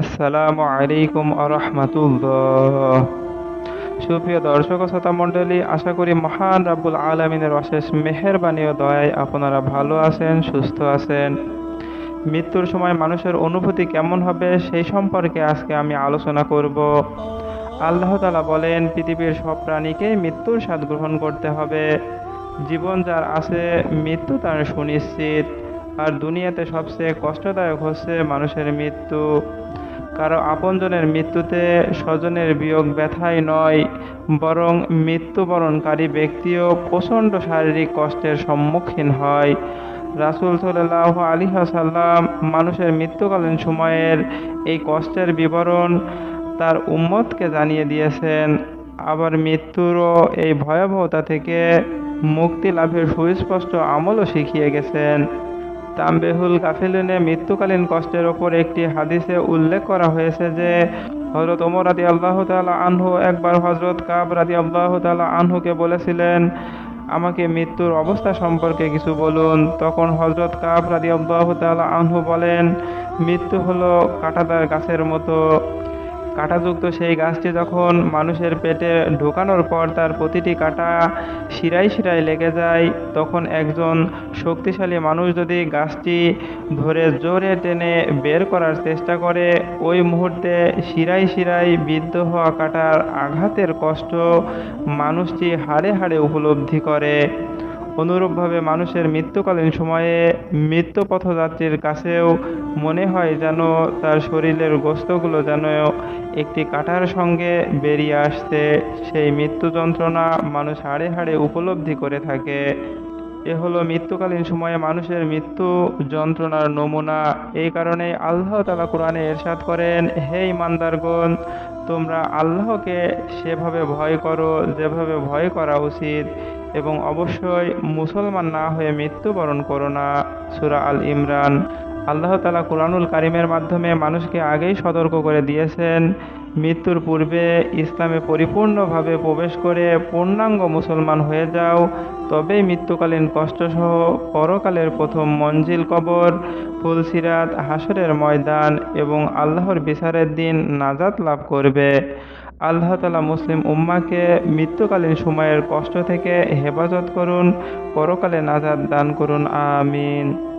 আসসালামু আলাইকুম আরহামাতুল্লাহ। সুপ্রিয় দর্শক শ্রোতা মণ্ডলী, আশা করি মহান রাব্বুল আলমিনের অশেষ মেহেরবানি ও দয়ায় আপনারা ভালো আছেন, সুস্থ আছেন। মৃত্যুর সময় মানুষের অনুভূতি কেমন হবে সেই সম্পর্কে আজকে আমি আলোচনা করব। আল্লাহ তালা বলেন, পৃথিবীর সব প্রাণীকেই মৃত্যুর স্বাদ গ্রহণ করতে হবে। জীবন যার আছে, মৃত্যু তার সুনিশ্চিত। আর দুনিয়াতে সবচেয়ে কষ্টদায়ক হচ্ছে মানুষের মৃত্যু। কারও আপনজনের মৃত্যুতে স্বজনের বিয়োগ ব্যথাই নয়, বরং মৃত্যুবরণকারী ব্যক্তিও প্রচণ্ড শারীরিক কষ্টের সম্মুখীন হয়। রাসুল সাল্লাহ আলী সাল্লাম মানুষের মৃত্যুকালীন সময়ের এই কষ্টের বিবরণ তার উম্মতকে জানিয়ে দিয়েছেন। আবার মৃত্যুরও এই ভয়াবহতা থেকে মুক্তি লাভের সুস্পষ্ট আমলও শিখিয়ে গেছেন। তামবেহুল কাফিলিনে মৃত্যুকালীন কষ্টের ওপর একটি হাদিসে উল্লেখ করা হয়েছে যে হজরত ওমর রাদি আল্লাহ তালা আনহু একবার হজরত কাব রাদি আল্লাহ তালা আনহুকে বলেছিলেন, আমাকে মৃত্যুর অবস্থা সম্পর্কে কিছু বলুন। তখন হজরত কাব রাদি আল্লাহ তালা আনহু বলেন, মৃত্যু হলো কাঁটাদার গাছের মতো। কাঁটাযুক্ত সেই গাছটি যখন মানুষের পেটে ঢোকানোর পর তার প্রতিটি কাঁটা শিরায় শিরায় লেগে যায়, তখন একজন শক্তিশালী মানুষ যদি গাছটি ধরে জোরে টেনে বের করার চেষ্টা করে, ওই মুহূর্তে শিরায় শিরায় বিদ্ধ হওয়া কাটার আঘাতের কষ্ট মানুষটি হাড়ে হাড়ে উপলব্ধি করে। অনুরূপভাবে মানুষের মৃত্যুকালীন সময়ে মৃত্যু পথযাত্রীর কাছেও মনে হয় যেন তার শরীরের গোস্তগুলো যেন একটি কাঁটার সঙ্গে বেরিয়ে আসতে সেই মৃত্যু যন্ত্রণা মানুষ হাড়ে হাড়ে উপলব্ধি করে থাকে। এ হলো মৃত্যুকালীন সময়ে মানুষের মৃত্যু যন্ত্রণার নমুনা। এই কারণে আল্লাহ তালা কোরআনে এরশাদ করেন, হে ইমানদারগণ তোমরা আল্লাহকে সেভাবে ভয় করো, যেভাবে ভয় করা উচিত। এবং অবশ্যই মুসলমান না হয়ে মৃত্যুবরণ করো না সুরা আল ইমরান। আল্লাহ তালা কোরআনুল কারিমের মাধ্যমে মানুষকে আগেই সতর্ক করে দিয়েছেন। মৃত্যুর পূর্বে ইসলামে পরিপূর্ণভাবে প্রবেশ করে পূর্ণাঙ্গ মুসলমান হয়ে যাও, তবেই মৃত্যুকালীন কষ্টসহ পরকালের প্রথম মঞ্জিল কবর, ফুলসিরাত, হাসরের ময়দান এবং আল্লাহর বিচারের দিন নাজাত লাভ করবে। আল্লাহ তালা মুসলিম উম্মাকে মৃত্যুকালীন সময়ের কষ্ট থেকে হেফাজত করুন, পরকালে নাজাত দান করুন, আমিন।